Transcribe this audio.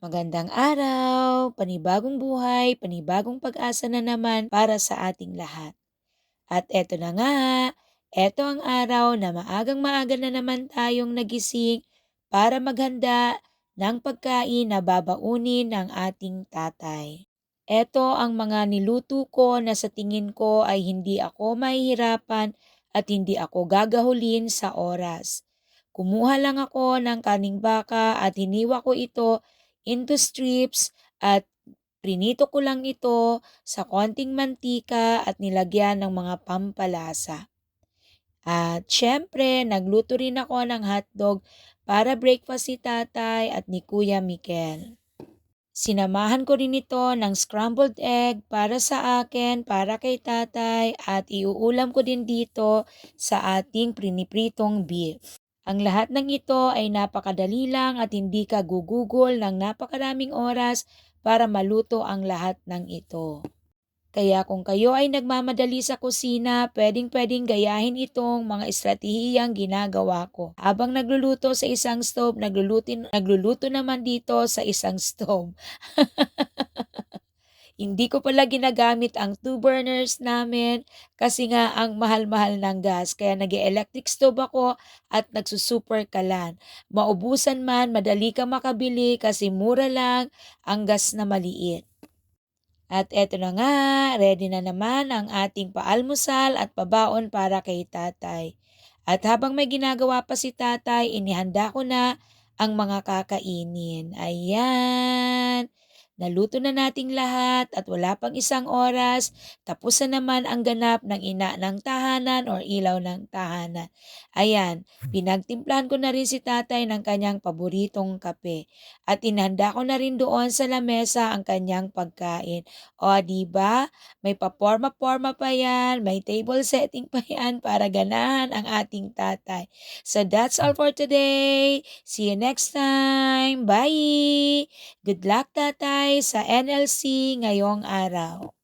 Magandang araw, panibagong buhay, panibagong pag-asa na naman para sa ating lahat. At eto na nga, eto ang araw na maagang maaga na naman tayong nagising para maghanda ng pagkain na babaunin ng ating tatay. Eto ang mga niluto ko na sa tingin ko ay hindi ako mahihirapan at hindi ako gagahulin sa oras. Kumuha lang ako ng kaning baka at hiniwa ko ito into strips at prinito ko lang ito sa konting mantika at nilagyan ng mga pampalasa. At syempre, nagluto rin ako ng hotdog para breakfast si tatay at ni Kuya Mikel. Sinamahan ko rin ito ng scrambled egg para sa akin, para kay tatay at iuulam ko din dito sa ating prinipritong beef. Ang lahat ng ito ay napakadali lang at hindi ka gugugol ng napakaraming oras para maluto ang lahat ng ito. Kaya kung kayo ay nagmamadali sa kusina, pwedeng-pwedeng gayahin itong mga estratehiyang ginagawa ko. Habang nagluluto sa isang stove, nagluluto, nagluluto naman dito sa isang stove. Hindi ko pala ginagamit ang two burners namin kasi nga ang mahal-mahal ng gas. Kaya nag electric stove ako at nagsusuper kalan. Maubusan man, madali ka makabili kasi mura lang ang gas na maliit. At eto na nga, ready na naman ang ating paalmusal at pabaon para kay tatay. At habang may ginagawa pa si tatay, inihanda ko na ang mga kakainin. Ayan. Naluto na nating lahat at wala pang isang oras, tapos na naman ang ganap ng ina ng tahanan or ilaw ng tahanan. Ayan, pinagtimplahan ko na rin si tatay ng kanyang paboritong kape. At inhanda ko na rin doon sa lamesa ang kanyang pagkain. O, di ba? May paporma-porma pa yan, may table setting pa yan para ganahan ang ating tatay. So that's all for today. See you next time. Bye! Good luck, tatay! Sa NLC ngayong araw.